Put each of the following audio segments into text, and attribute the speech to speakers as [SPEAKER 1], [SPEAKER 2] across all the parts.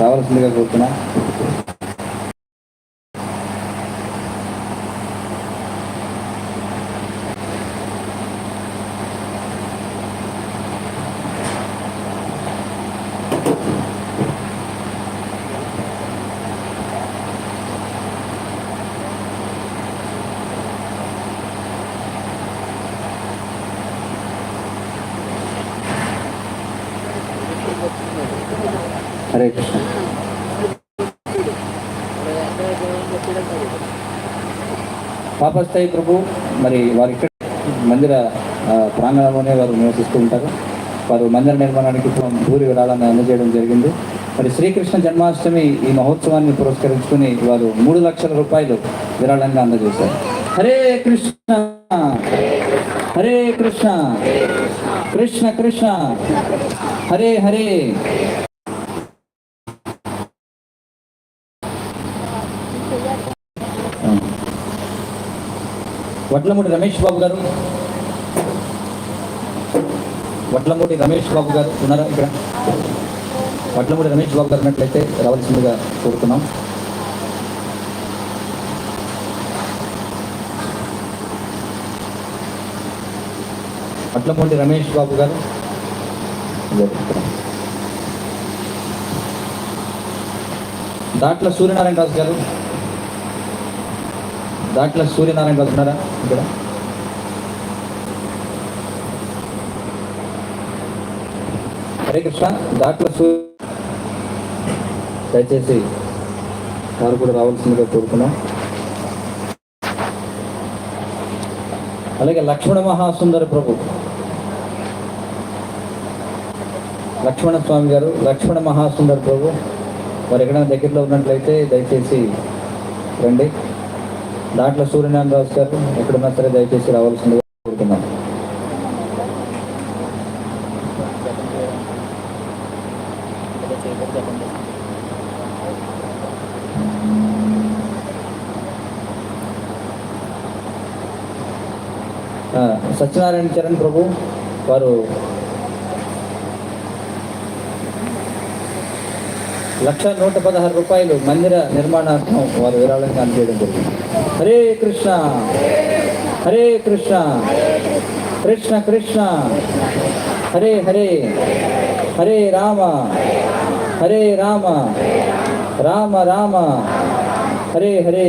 [SPEAKER 1] రావాల్సిందిగా కోరుతున్నా హరే కృష్ణ పాపస్థాయి ప్రభు మరి వారు ఇక్కడ మందిర ప్రాంగణంలోనే వారు నివసిస్తూ ఉంటారు. వారు మందిర నిర్మాణానికి భూరి విరాళాన్ని అందజేయడం జరిగింది. మరి శ్రీకృష్ణ జన్మాష్టమి ఈ మహోత్సవాన్ని పురస్కరించుకుని వారు మూడు లక్షల రూపాయలు విరాళంగా అందజేశారు. హరే కృష్ణ! హరే కృష్ణ! కృష్ణ కృష్ణ! హరే హరే! వడ్లమూడి రమేష్ బాబు గారు. వడ్లమూడి రమేష్ బాబు గారు ఉన్నారా ఇక్కడ? వడ్లమూడి రమేష్ బాబు గారు ఉన్నట్లయితే రావాల్సిందిగా కోరుతున్నాం. వడ్లమూడి రమేష్ బాబు గారు. దాంట్లో సూర్యనారాయణ రాజు గారు. దాంట్లో సూర్యనారాయణ రాజు ఉన్నారా? ఇక్కడ? హరే కృష్ణ దాంట్లో సూర్య దయచేసి వారు కూడా రావాల్సిందిగా కోరుకున్నాం అలాగే లక్ష్మణ మహాసుందర ప్రభు. లక్ష్మణ స్వామి గారు లక్ష్మణ మహాసుందర ప్రభు. వారు ఎక్కడైనా దగ్గరలో ఉన్నట్లయితే దయచేసి రండి. దాంట్లో సూర్యనారాయణ రాజు గారు ఎక్కడున్నా సరే దయచేసి రావాల్సిందిగా కోరుతున్నాం ఆ, సత్యనారాయణ చరణ్ ప్రభు వారు లక్ష నూట పదహారు రూపాయలు మందిర నిర్మాణార్థం వారు విరాళంగా అందజేయడం జరిగింది. హరే కృష్ణ! హరే కృష్ణ! కృష్ణ కృష్ణ! హరే హరే! హరే రామ! హరే రామ! రామ రామ! హరే హరే!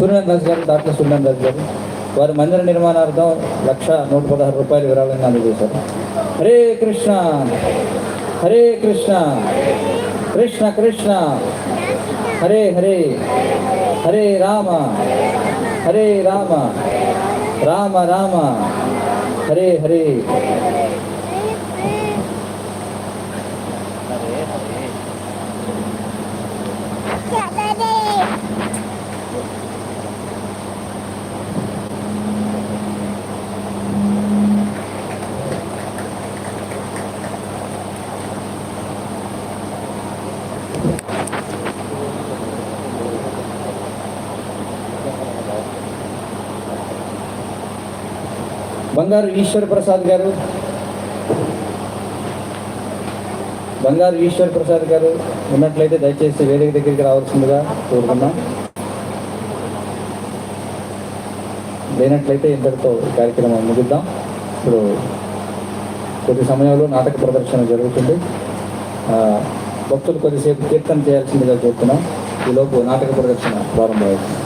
[SPEAKER 1] సూర్యనారాయణ దాస్ గారు డాక్టర్ సూర్యనారాయణ దాస్ గారు వారి మందిర నిర్మాణార్థం లక్ష నూట పదహారు రూపాయలు విరాళంగా అందజేశారు. హరే కృష్ణ హరే కృష్ణ కృష్ణ కృష్ణ హరే హరే హరే రామ హరే రామ రామ రామ హరే హరే. బంగారు ఈశ్వర్ ప్రసాద్ గారు. బంగారు ఈశ్వర్ ప్రసాద్ గారు ఉన్నట్లయితే దయచేసి వేదిక దగ్గరికి రావాల్సిందిగా కోరుకున్నాం లేనట్లయితే ఇంతటితో కార్యక్రమం ముగిద్దాం. ఇప్పుడు కొద్ది సమయంలో నాటక ప్రదర్శన జరుగుతుంది. భక్తులు కొద్దిసేపు కీర్తన చేయాల్సిందిగా కోరుతున్నాం. ఈలోపు నాటక ప్రదర్శన ప్రారంభమవుతుంది.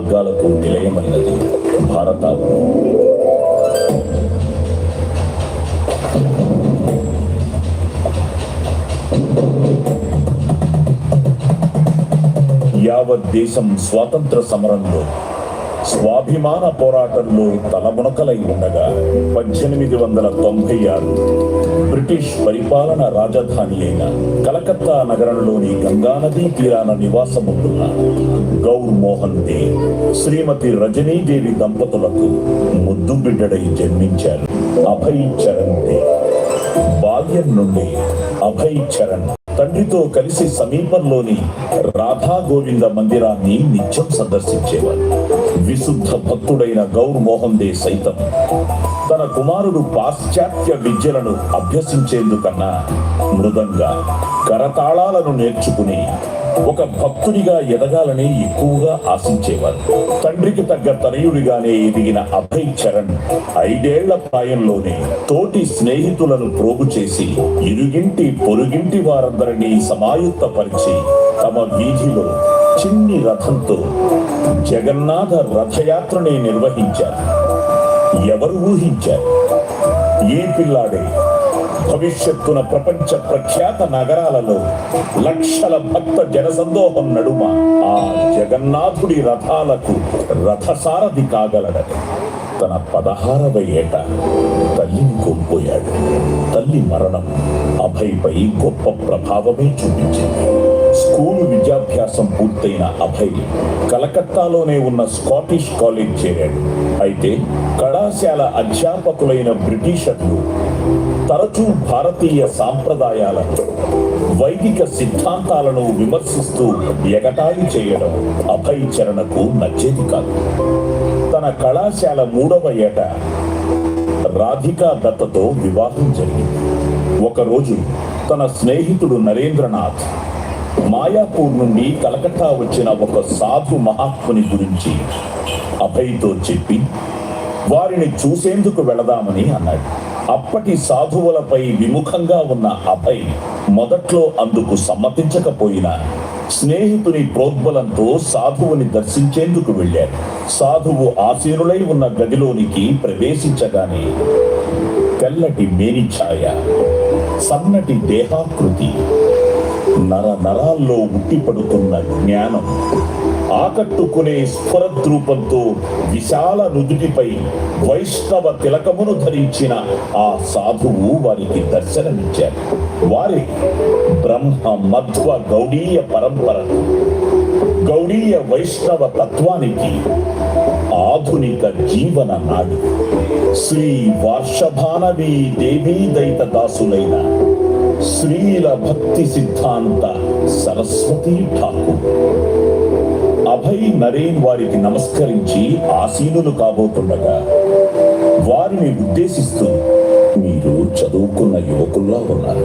[SPEAKER 2] మార్గాలకు నిలయమైనది భారత. యావత్ దేశం స్వాతంత్ర సమరంలో స్వాభిమాన పోరాటంలో తలమునకలై ఉండగా పద్దెనిమిది వందల తొంభై ఆరు బ్రిటిష్ పరిపాలన రాజధాని అయిన కలకత్తా నగరంలోని గంగానదీ తీరాన నివాసముంటున్న గౌర్ మోహన్ దేవ్ శ్రీమతి రజనీదేవి దంపతులకు ముద్దు బిడ్డడై జన్మించారు. అభయ్ చరణ్ దేవ్ బాల్యం నుండి అభయ్ చరణ్ తండ్రితో కలిసి సమీపంలోని రాధా గోవింద మందిరాన్ని నిత్యం సందర్శించేవారు. విశుద్ధ భక్తుడైన గౌర్ మోహన్ దే సైతం. తన కుమారుడు పాశ్చాత్య విద్యలను అభ్యసించేందుకన్నా మృదంగా కరతాళాలను నేర్చుకుని ఒక భక్తుడిగా ఎదగాలని ఎక్కువగా ఆశించేవారు. తండ్రికి తగ్గ తనయుడిగానే ఎదిగిన అభయ్ చరణ్ ఐదేళ్ళ ప్రాయంలోనే తోటి స్నేహితులను ప్రోగు చేసి ఇరుగింటి పొరుగింటి వారందరినీ సమాయుత్తపరిచి తమ వీధిలో చిన్ని రథంతో జగన్నాథ రథయాత్రని నిర్వహించారు. ఎవరు ఊహించారు? ఈ పిల్లాడే? భవిష్యత్తున ప్రపంచ ప్రఖ్యాత నగరాలలో లక్షల భక్త జనసందోహం నడుమ. ఆ జగన్నాథుడి రథాలకు రథసారథి కాగలడని తన పదహారవ ఏట తల్లిని కోల్పోయాడు. తల్లి మరణం అభయ్పై గొప్ప ప్రభావమే చూపించింది. స్కూలు విద్యాభ్యాసం పూర్తయిన అభయ్ కలకత్తాలోనే ఉన్న స్కాటిష్ కాలేజ్ చేరాడు. అయితే కళాశాల అధ్యాపకులైన బ్రిటిషర్లు తరచూ భారతీయ సాంప్రదాయాలను వైదిక సిద్ధాంతాలను విమర్శిస్తూ ఎగటాయి చేయడం అభయ్ చరణకు నచ్చేది కాదు. తన కళాశాల మూడవ ఏట రాధికా దత్తతో వివాహం జరిగింది. ఒకరోజు తన స్నేహితుడు నరేంద్రనాథ్ మాయాపూర్ నుండి కలకత్తా వచ్చిన ఒక సాధు మహాత్ముని గురించి అభయ్తో చెప్పి వారిని చూసేందుకు వెళదామని అన్నాడు. అప్పటి సాధువులపై విముఖంగా ఉన్న అభయ్ మొదట్లో అందుకు సమ్మతించకపోయినా స్నేహితుని ప్రోద్బలంతో సాధువుని దర్శించేందుకు వెళ్ళాడు. సాధువు ఆసీనులై ఉన్న గదిలోనికి ప్రవేశించగానే తెల్లటి మేనిఛాయ సన్నటి దేహాకృతి నర నరాల్లో ఉట్టిపడుతున్న జ్ఞానం ఆకట్టుకునే స్ఫురద్రూపంతో విశాల నుదుటిపై వైష్ణవ తిలకమును ధరించిన ఆ సాధువు వారికి దర్శనమిచ్చారు వారి బ్రహ్మ మధ్వ గౌడీయ పరంపరకు గౌడీయ వైష్ణవ తత్వానికి ఆధునిక జీవన నాడు. శ్రీ వార్షభానవి దేవీ దైత దాసులైన శ్రీల భక్తి సిద్ధాంత సరస్వతి ఠాకూర్. అభయ్ నరేన్ వారికి నమస్కరించి ఆసీనులు కాబోతుండగా వారిని ఉద్దేశిస్తూ మీరు చదువుకున్న యువకుల్లా ఉన్నారు.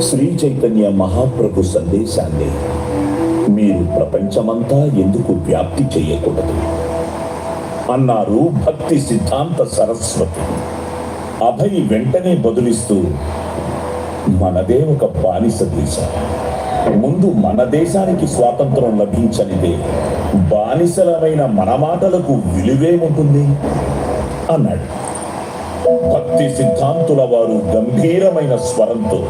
[SPEAKER 2] శ్రీ చైతన్య మహాప్రభు సందేశాన్ని మీరు ప్రపంచమంతా ఎందుకు వ్యాప్తి చేయకూడదు? అన్నారు భక్తి సిద్ధాంత సరస్వతి. అభయ్ వెంటనే బదులిస్తూ మనదే ఒక బానిస దేశం. ముందు మన దేశానికి స్వాతంత్రం లభించనిదే బానిసలమైన మన మాటలకు విలువేముంటుంది అన్నాడు. భక్తి సిద్ధాంతుల వారు గంభీరమైన స్వరంతో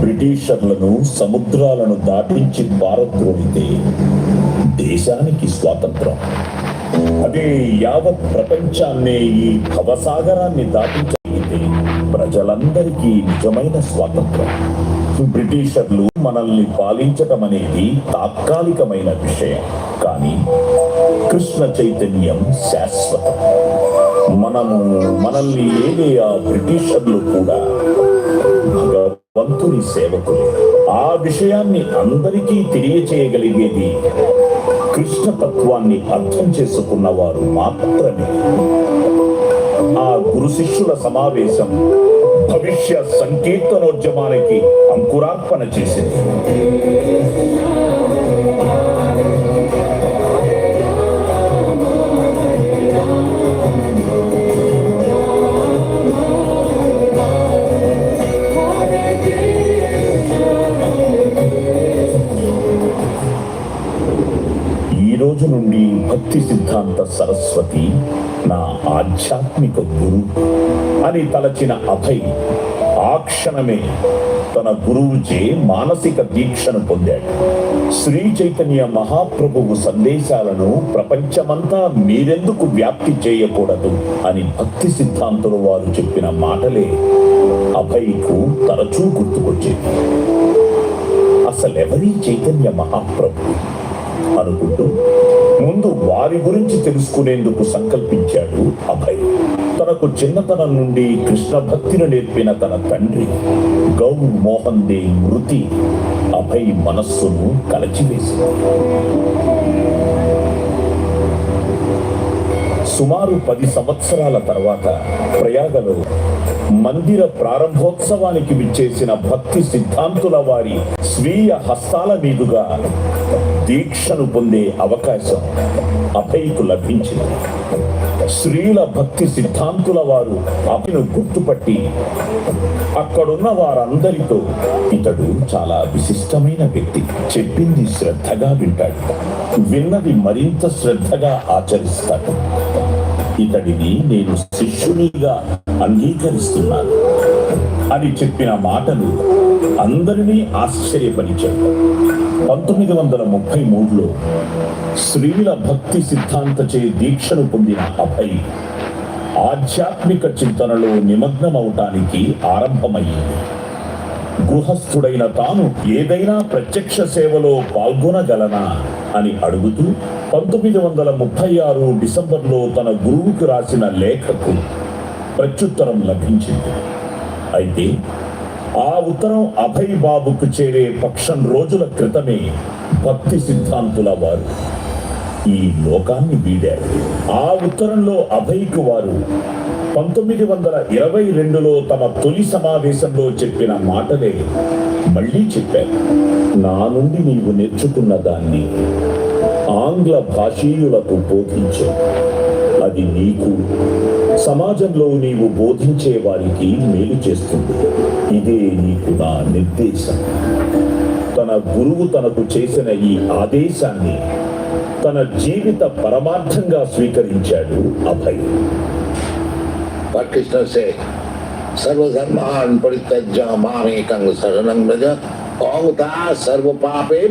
[SPEAKER 2] బ్రిటిషర్లను సముద్రాలను దాటించి భారద్రోహితే దేశానికి స్వాతంత్రం. అదే యావత్ ప్రపంచాన్నే ఈ భవసాగరాన్ని దాటించ మనకి నిజమైన స్వాతంత్రం. బ్రిటిషర్లు మనల్ని పాలించటం అనేది తాత్కాలికమైన విషయం. కానీ కృష్ణ చైతన్యం శాశ్వతం. మనము మనల్ని ఏదే ఆ బ్రిటిషర్లు కూడా భగవంతుని సేవకులు. ఆ విషయాన్ని అందరికీ తెలియచేయగలిగేది కృష్ణ తత్వాన్ని అర్థం చేసుకున్న వారు మాత్రమే. ఆ గురు శిష్యుల సమావేశం భవిష్య సంకీర్తనోద్యమానికి అంకురార్పణ చేసింది. రోజు నుండి భక్తి సిద్ధాంత సరస్వతి నా ఆధ్యాత్మిక గురువు అని తలచిన అభయ్ ఆ క్షణమే తన గురువుచే మానసిక దీక్షను పొందాడు. శ్రీ చైతన్య మహాప్రభువు సందేశాలను ప్రపంచమంతా మీరెందుకు వ్యాప్తి చేయకూడదు అని భక్తి సిద్ధాంతులు వారు చెప్పిన మాటలే అభయ్కు తరచూ గుర్తుకొచ్చేది అసలెవరి చైతన్య మహాప్రభు? అనుకుంటూ ముందు వారి గురించి తెలుసుకునేందుకు సంకల్పించాడు అభయ్. తనకు చిన్నతనం నుండి కృష్ణ భక్తిని నేర్పిన తన తండ్రి గౌ మోహన్ దే మృతి అభయ్ మనస్సును కలచివేసింది. సుమారు పది సంవత్సరాల తర్వాత ప్రయాగలో మందిర ప్రారంభోత్సవానికి విచ్చేసిన భక్తి సిద్ధాంతుల వారి స్వీయ హస్తాల మీదుగా దీక్షను పొందే అవకాశం అభయ్కు లభించింది. స్త్రీల భక్తి సిద్ధాంతుల వారు అతను గుర్తుపట్టి అక్కడున్న వారందరితో ఇతడు చాలా విశిష్టమైన వ్యక్తి. చెప్పింది శ్రద్ధగా వింటాడు. విన్నది మరింత శ్రద్ధగా ఆచరిస్తాడు. ఇతడిని నేను శిష్యునిగా అంగీకరిస్తున్నాను. అని చెప్పిన మాటలు అందరినీ ఆశ్చర్యపరిచాడు పంతొమ్మిది వందల ముప్పై మూడులో స్త్రీల భక్తి సిద్ధాంతచే దీక్షను పొందిన అభయ్ ఆధ్యాత్మిక చింతనలో నిమగ్నమవటానికి ఆరంభమయ్యింది. గృహస్థుడైన తాను ఏదైనా ప్రత్యక్ష సేవలో పాల్గొనగలనా అని అడుగుతూ పంతొమ్మిది వందల ముప్పై ఆరు డిసెంబర్లో తన గురువుకు రాసిన లేఖకు ప్రత్యుత్తరం లభించింది. అయితే ఆ ఉత్తరం అభయ్ బాబుకు చేరే పక్షం రోజుల క్రితమే భక్తి సిద్ధాంతుల వారు. ఈ లోకాన్ని వీడారు. ఆ ఉత్తరంలో అభయ్కు వారు పంతొమ్మిది వందల ఇరవై రెండులో తమ తొలి సమావేశంలో చెప్పిన మాటలే మళ్ళీ చెప్పారు. నా నుండి నీవు నేర్చుకున్న దాన్ని ఆంగ్ల భాషీయులకు బోధించే. అది నీకు సమాజంలో నీవు బోధించే వారికి మేలు చేస్తుంది. ఇదే నీకు నా నిర్దేశం. తన గురువు తనకు చేసిన ఈ ఆదేశాన్ని తన జీవిత పరమార్థంగా స్వీకరించాడు అభయ్.
[SPEAKER 3] సర్వధర్మాన్ పరిత్యజ్య మామేకం శరణం వ్రజ సర్వ పాపే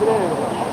[SPEAKER 3] プ
[SPEAKER 4] レー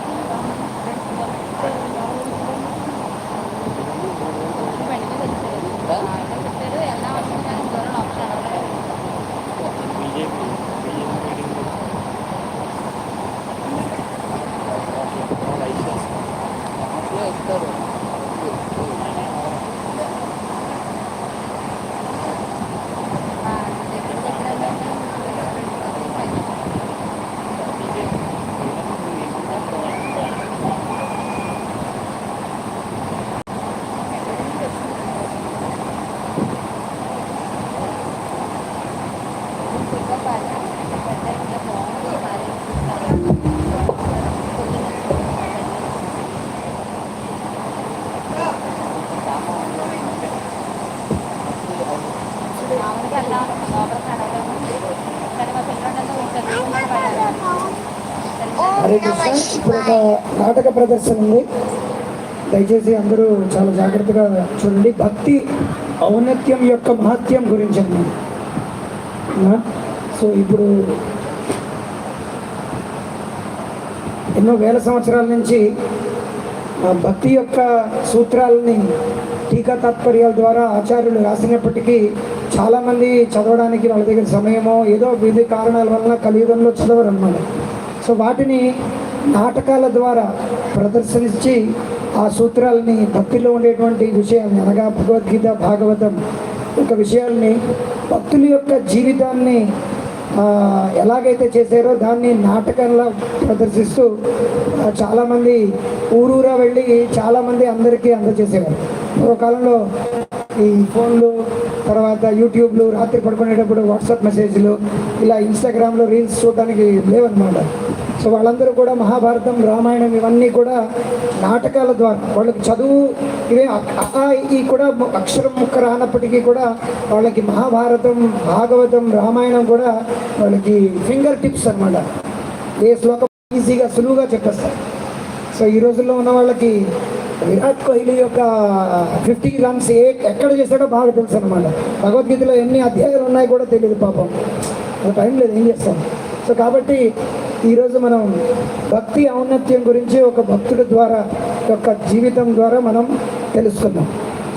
[SPEAKER 4] ఇప్పుడు ఒక నాటక ప్రదర్శన ఉంది. దయచేసి అందరూ చాలా జాగ్రత్తగా చూడండి. భక్తి ఔన్నత్యం యొక్క మహత్యం గురించి అన్నమాట సో ఇప్పుడు ఎన్నో వేల సంవత్సరాల నుంచి భక్తి యొక్క సూత్రాలని టీకా తాత్పర్యాల ద్వారా ఆచార్యులు రాసినప్పటికీ చాలామంది చదవడానికి వాళ్ళ దగ్గర సమయమో ఏదో వివిధ కారణాల వలన కలియుగంలో చదవరు అన్నమాట సో వాటిని నాటకాల ద్వారా ప్రదర్శించి ఆ సూత్రాలని భక్తిలో ఉండేటువంటి విషయాన్ని అనగా భగవద్గీత భాగవతం యొక్క విషయాల్ని భక్తుల యొక్క జీవితాన్ని ఎలాగైతే చేశారో దాన్ని నాటకంలా ప్రదర్శిస్తూ చాలామంది ఊరూరా వెళ్ళి చాలామంది అందరికీ అందజేసేవారు. పూర్వకాలంలో ఈ ఫోన్లు తర్వాత యూట్యూబ్లు రాత్రి పడుకునేటప్పుడు వాట్సాప్ మెసేజ్లు ఇలా ఇన్స్టాగ్రామ్లో రీల్స్ చూడడానికి లేవన్నమాట. సో వాళ్ళందరూ కూడా మహాభారతం రామాయణం ఇవన్నీ కూడా నాటకాల ద్వారా వాళ్ళకి చదువు ఇవే ఆ, ఈ కూడా అక్షరం ముక్క రానప్పటికీ కూడా వాళ్ళకి మహాభారతం భాగవతం రామాయణం కూడా వాళ్ళకి ఫింగర్ టిప్స్ అనమాట ఏ శ్లోకం ఈజీగా సులువుగా చెప్పేస్తారు. సో ఈ రోజుల్లో ఉన్న వాళ్ళకి విరాట్ కోహ్లీ యొక్క ఫిఫ్టీ రన్స్ ఏ ఎక్కడ చేశాడో బాగా తెలుసు అనమాట భగవద్గీతలో ఎన్ని అధ్యాయాలు ఉన్నాయో కూడా తెలియదు పాపం. టైం లేదు ఏం చేస్తాం? సో కాబట్టి ఈరోజు మనం భక్తి ఔన్నత్యం గురించి ఒక భక్తుడి ద్వారా యొక్క జీవితం ద్వారా మనం తెలుసుకుందాం.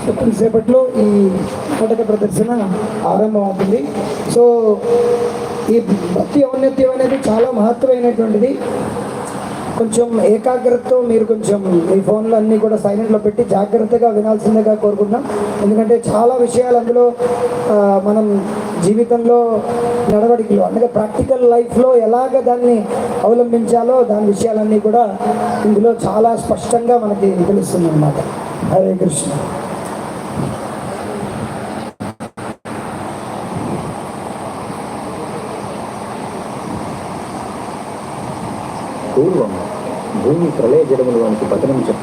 [SPEAKER 4] సో కొంతసేపట్లో ఈ నాటక ప్రదర్శన ఆరంభం అవుతుంది సో ఈ భక్తి ఔన్నత్యం అనేది చాలా మహత్వమైనటువంటిది కొంచెం ఏకాగ్రతతో మీరు కొంచెం మీ ఫోన్లు అన్నీ కూడా సైలెంట్లో పెట్టి జాగ్రత్తగా వినాల్సిందిగా కోరుకుంటున్నాం. ఎందుకంటే చాలా విషయాలు అందులో మనం జీవితంలో నడవడికలో అందుకే ప్రాక్టికల్ లైఫ్లో ఎలాగ దాన్ని అవలంబించాలో దాని విషయాలన్నీ కూడా ఇందులో చాలా స్పష్టంగా మనకి తెలుస్తుంది అన్నమాట హరే కృష్ణ.
[SPEAKER 5] పూర్వం భూమి ప్రళయ జలములోనికి పతనం చె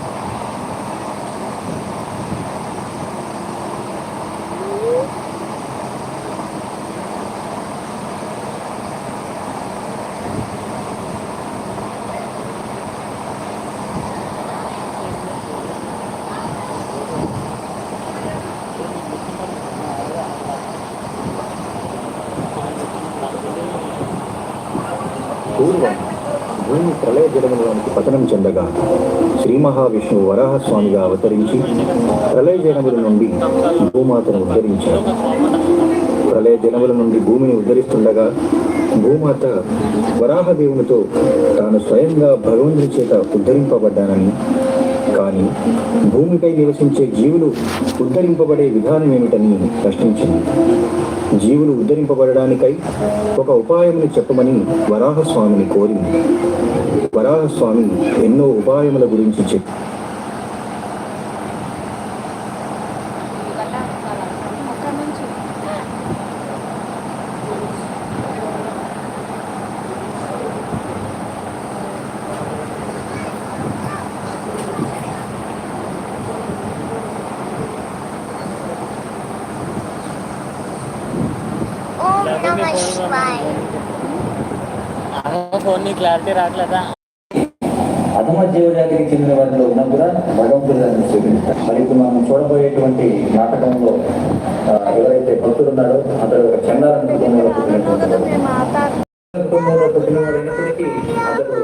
[SPEAKER 5] పూర్వం భూమి జలములోనికి పతనం చెందగా శ్రీ మహావిష్ణువు వరాహస్వామిగా అవతరించి ప్రళయ జనముల నుండి భూమాతను ఉద్ధరించారు ప్రళయ జలముల నుండి భూమిని ఉద్ధరిస్తుండగా భూమాత వరాహదేవునితో తాను స్వయంగా భగవంతుని చేత ఉద్ధరింపబడ్డానని కానీ భూమిపై నివసించే జీవులు ఉద్ధరింపబడే విధానం ఏమిటని ప్రశ్నించింది. జీవులు ఉద్ధరింపబడడానికై ఒక ఉపాయముని చెప్పమని వరాహస్వామిని కోరింది. వరాహస్వామి ఎన్నో ఉపాయముల గురించి చెప్పి
[SPEAKER 6] ఫోన్ నీ క్లారిటీ రావట్లేదా
[SPEAKER 1] అధమ జీవజాతికి చెందిన వారిలో ఉన్నా కూడా భగవంతుడు దాన్ని స్వీకరిస్తారు మరి ఇప్పుడు మనం చూడబోయేటువంటి నాటకంలో ఎవరైతే భక్తుడు ఉన్నాడో అతడు ఒక చండాల కుటుంబంలో పుట్టినటువంటి వాడు. కుటుంబంలో పుట్టినవాడు అయినప్పటికీ అతడు